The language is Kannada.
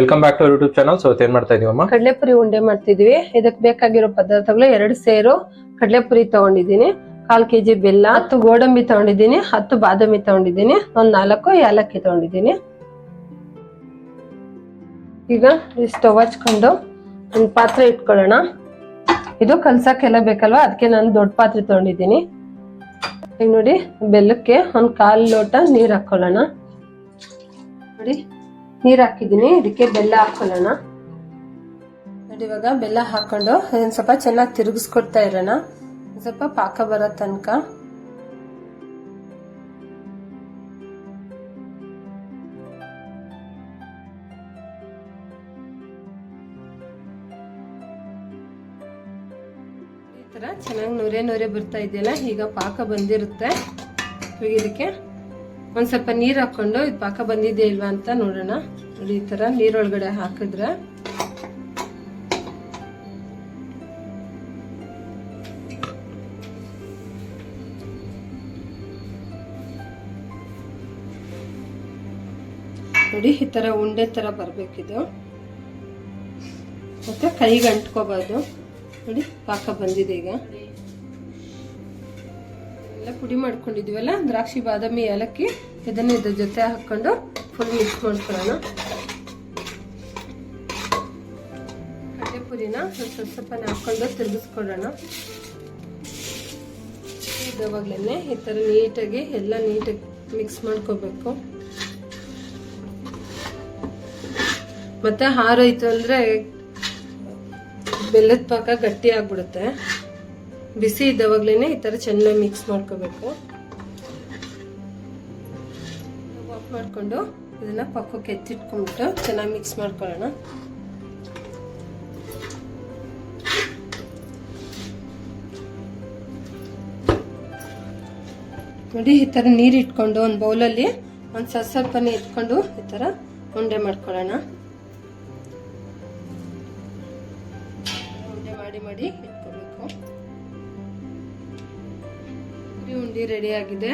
Welcome back to YouTube channel so ಏನ್ ಮಾಡ್ತಾ ಇದೀವಮ್ಮ ಕಡಲೆಪುರಿ ಉಂಡೆ ಮಾಡ್ತಿದ್ವಿ. ಇದಕ್ ಬೇಕಾಗಿರೋ ಪದಾರ್ಥಗಳು ಎರಡು ಸೇರು ಕಡಲೆಪುರಿ ತಗೊಂಡಿದ್ದೀನಿ. ಕಾಲ್ ಕೆಜಿ ಬೆಲ್ಲ, ಹತ್ತು ಗೋಡಂಬಿ ತಗೊಂಡಿದ್ದೀನಿ, ಹತ್ತು ಬಾದಾಮಿ ತಗೊಂಡಿದ್ದೀನಿ, ಒಂದ್ ನಾಲ್ಕು ಏಲಕ್ಕಿ ತಗೊಂಡಿದ್ದೀನಿ. ಈಗ ಸ್ಟವ್ ಹಚ್ಕೊಂಡು ಒಂದು ಪಾತ್ರೆ ಇಟ್ಕೊಳ್ಳೋಣ. ಇದು ಕಲ್ಸಕ್ಕೆಲ್ಲ ಬೇಕಲ್ವಾ? ಅದಕ್ಕೆ ನಾನು ದೊಡ್ಡ ಪಾತ್ರೆ ತಗೊಂಡಿದ್ದೀನಿ. ಈಗ ನೋಡಿ, ಬೆಲ್ಲಕ್ಕೆ ಒಂದ್ ಕಾಲ್ ಲೋಟ ನೀರ್ ಹಾಕೊಳ್ಳೋಣ. ನೋಡಿ. ನೀರ್ ಹಾಕಿದೀನಿ ಇದಕ್ಕೆ ಬೆಲ್ಲ ಹಾಕೊಳ್ಳೋಣ. ನೋಡಿ, ಇವಾಗ ಬೆಲ್ಲ ಹಾಕೊಂಡು ಅದನ್ನ ಸ್ವಲ್ಪ ಚೆನ್ನಾಗಿ ತಿರುಗಿಸ್ಕೊಡ್ತಾ ಇರೋಣ. ಒಂದ್ ಸ್ವಲ್ಪ ಪಾಕ ಬರೋ ತನಕ. ಈ ತರ ಚೆನ್ನಾಗಿ ನೂರೇ ನೂರೇ ಬರ್ತಾ ಇದೆಯಲ್ಲ, ಈಗ ಪಾಕ ಬಂದಿರುತ್ತೆ. ಇದಕ್ಕೆ ಒಂದ್ ಸ್ವಲ್ಪ ನೀರ್ ಹಾಕೊಂಡು, ಇದು ಪಾಕ ಬಂದಿದೆ ಇಲ್ವಾ ಅಂತ ನೋಡೋಣ. ನೋಡಿ, ಈ ತರ ನೀರೊಳಗಡೆ ಹಾಕಿದ್ರೆ. ನೋಡಿ, ಈ ತರ ಉಂಡೆ ತರ ಬರ್ಬೇಕಿದು. ಮತ್ತೆ ಕೈಗೆ ಅಂಟ್ಕೋಬಾರ್ದು ನೋಡಿ, ಪಾಕ ಬಂದಿದೆ ಈಗ. ಎಲ್ಲ ಪುಡಿ ಮಾಡ್ಕೊಂಡಿದೀವಲ್ಲ ದ್ರಾಕ್ಷಿ, ಬಾದಾಮಿ, ಏಲಕ್ಕಿ, ಇದನ್ನ ಇದ್ರ ಜೊತೆ ಹಾಕೊಂಡು ಫುಲ್ ಮಿಕ್ಸ್ ಮಾಡ್ಕೊಳ್ಳೋಣ. ಕಡ್ಲೆ ಪುರಿನ ಸ್ವಲ್ಪ ಸ್ವಲ್ಪ ಹಾಕೊಂಡು ತಿರುಗಿಸ್ಕೊಳ್ಳೋಣ. ಇದಾವಾಗ್ಲೇನೆ ಈ ತರ ನೀಟಾಗಿ ಎಲ್ಲ ನೀಟಾಗಿ ಮಿಕ್ಸ್ ಮಾಡ್ಕೋಬೇಕು. ಮತ್ತೆ ಹಾರೋಯ್ತು ಅಂದ್ರೆ ಬೆಲ್ಲದ ಪಾಕ ಗಟ್ಟಿ ಆಗ್ಬಿಡುತ್ತೆ. ಬಿಸಿ ಇದ್ದವಾಗ್ಲೇ ಈ ತರ ಚೆನ್ನಾಗಿ ಮಿಕ್ಸ್ ಮಾಡ್ಕೋಬೇಕು. ಆಫ್ ಮಾಡ್ಕೊಂಡು ಇದನ್ನ ಪಕ್ಕಕ್ಕೆ ಎತ್ತಿಟ್ಕೊಂಡ್ಬಿಟ್ಟು ಚೆನ್ನಾಗಿ ಮಿಕ್ಸ್ ಮಾಡ್ಕೊಳ್ಳೋಣ. ನೋಡಿ ಈ ತರ ನೀರು ಇಟ್ಕೊಂಡು ಒಂದು ಬೌಲಲ್ಲಿ ಒಂದು ಸ್ವಲ್ಪ ಸ್ವಲ್ಪನೇ ಇಟ್ಕೊಂಡು ಈ ತರ ಉಂಡೆ ಮಾಡ್ಕೊಳ್ಳೋಣ. ಉಂಡೆ ಮಾಡಿ ಮಾಡಿ ಇಟ್ಕೋಬೇಕು. ಉಂಡೆ ರೆಡಿ ಆಗಿದೆ.